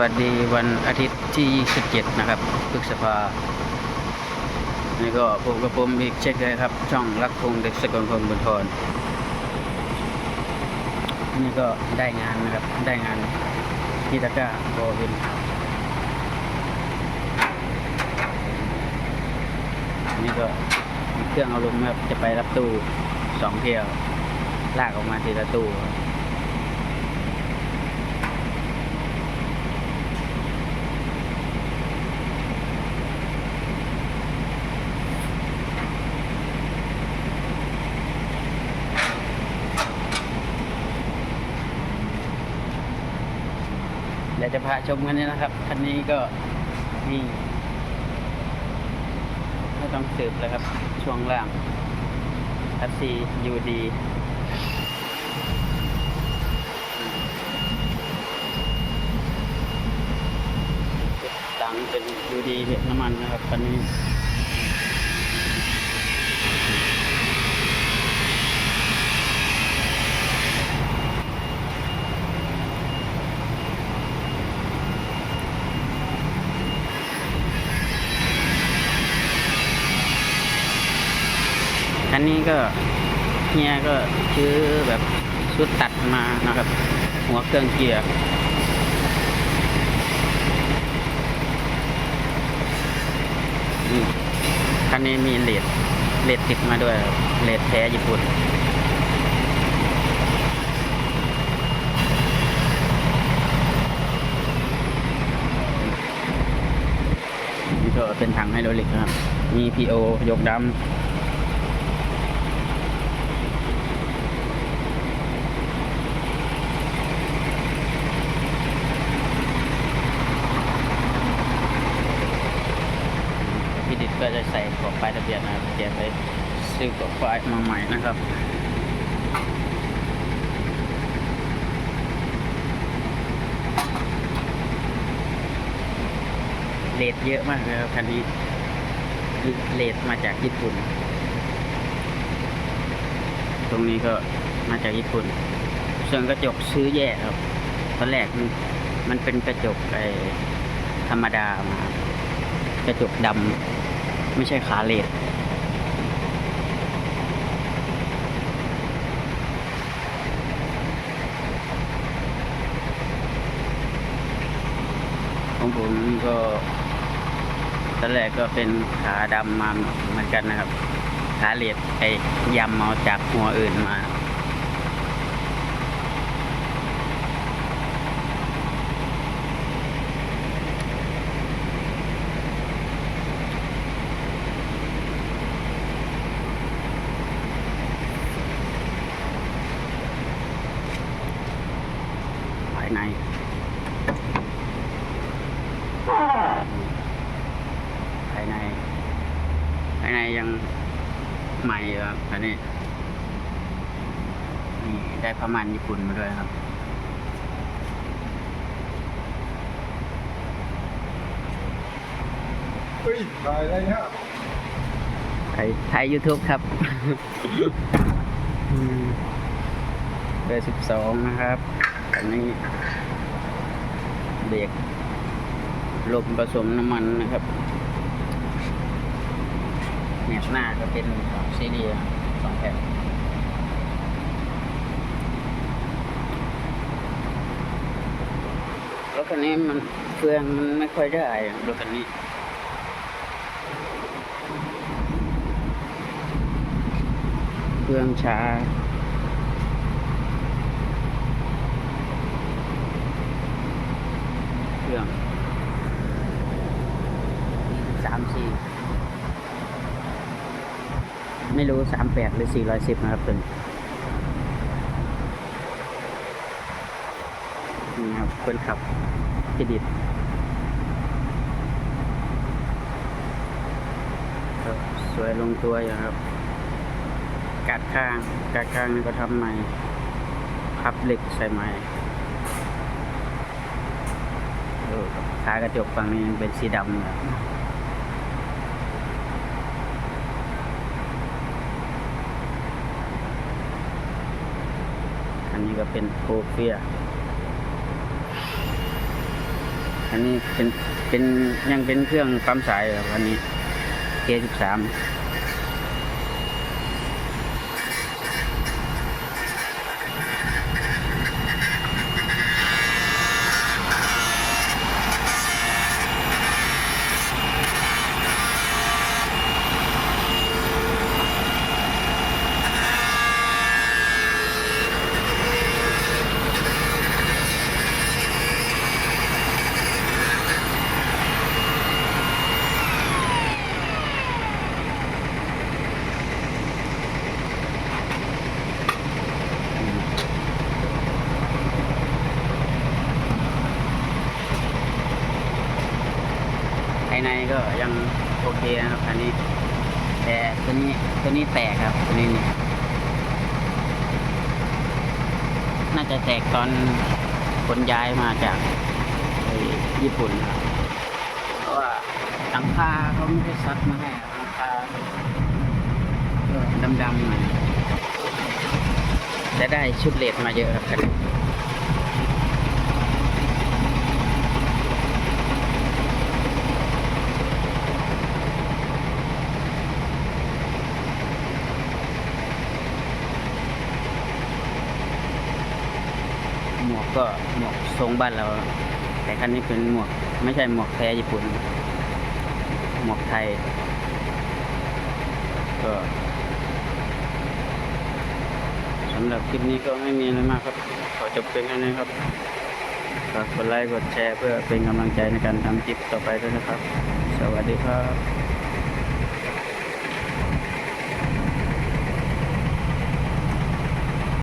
วัสดีวันอาทิตย์ที่ 27 นะครับพฤษภานี่ก็พบกับผมอีกเช่นเคยครับ ช่องรักพงเด็กสกลพงบุญทรนี่ก็ได้งานนะครับ ได้งานที่ตะก้าโบวินนี่ก็เครื่องเอาลมนะครับ จะไปรับตู้สองเที่ยว ลากออกมาทีละตู้ ดี๋ยวจะพาชมกันนี่นะครับ คันนี้ก็นี่ไม่ต้องสืบแล้วครับ ช่วงล่างคัสซียูดีตังเป็นยูดีเห็ดน้ำมันนะครับคันนี้ คันนี้ก็เฮียก็ซื้อแบบชุดตัดมานะครับ หัวเครื่องเกียร์อันนี้มีเลดเลดติดมาด้วยเลดแท้ญี่ปุ่นนี่ก็เป็นถังไฮโดรลิกนะครับ มี PO ยกดำ พี่ดิดก็ จะใส่กรอบป้ายทะเบียนนะครับเตรียมไปซื้อกรอบป้ายมาใหม่นะครับเลดเยอะมากเลยครับคันนี้เลดมาจากญี่ปุ่น ตรงนี้ก็มาจากญี่ปุ่นส่วนกระจกซื้อแยกครับตอนแรกมันมันเป็นกระจกไอธรรมดามากระจกดำ ไม่ใช่ขาเลดของผมก็ตอนแรกก็เป็นขาดำมาเหมือนกันนะครับ ขาเลดไอ้ยำเอาจากหัวอื่นมาายในภายในภายในยังใหม่อยู่ครับอันนี้นี่ได้พม่านญี่ปุ่นมาด้วยครับเฮ้ยถ่ายอะไรเนี่ยไทยไทยยูทูบครับเบอร์สิบสองนะครับ อันนี้เบรกลมผสมน้ำมันนะครับแหนบหน้าก็เป็นของซีดีสองแผ่นรถคันนี้มันเฟืองมันไม่ค่อยได้รถคันนี้เครื่องช้า เครื่องสามสี่ไม่รู้สามแปดหรือสี่ร้อยสิบนะครับตัวนี้นี่ครับคนขับพิดิตสวยลงตัวอยู่ครับ กัดข้างกัดข้างนี่ก็ทำใหม่ พับเหล็กใส่ใหม่ขากระจกฝั่งนี้เป็นสีดำนะอั นนี้ก็เป็นโคเฟีย อันนี้เป็นเป็นยังเป็นเครื่องปั๊มสายอยู่ครับอันนี้ K13 ก็ยังโอเคนะครับอันนี้ แต่ตัวนี้ตัวนี้แตกครับตัวนี้นี่น่าจะแตกตอนขนย้ายมาจากญี่ปุ่นครับเพราะว่าหลังคาเขาไม่ได้ซัดมาให้ครับหลังคาดำๆหน่อยแต่ได้ชุดเลดมาเยอะครับคันนี้ ก็หมวกทรงบ้านเรา แต่คันนี้เป็นหมวกไม่ใช่หมวกแท้ญี่ปุ่น หมวกไทย ก็สำหรับคลิปนี้ก็ไม่มีอะไรมากครับ ขอจบเพียงแค่นี้ครับฝากกดไลค์กดแชร์เพื่อเป็นกำลังใจในการทำคลิปต่อไปด้วยนะครับ สวัสดีครับ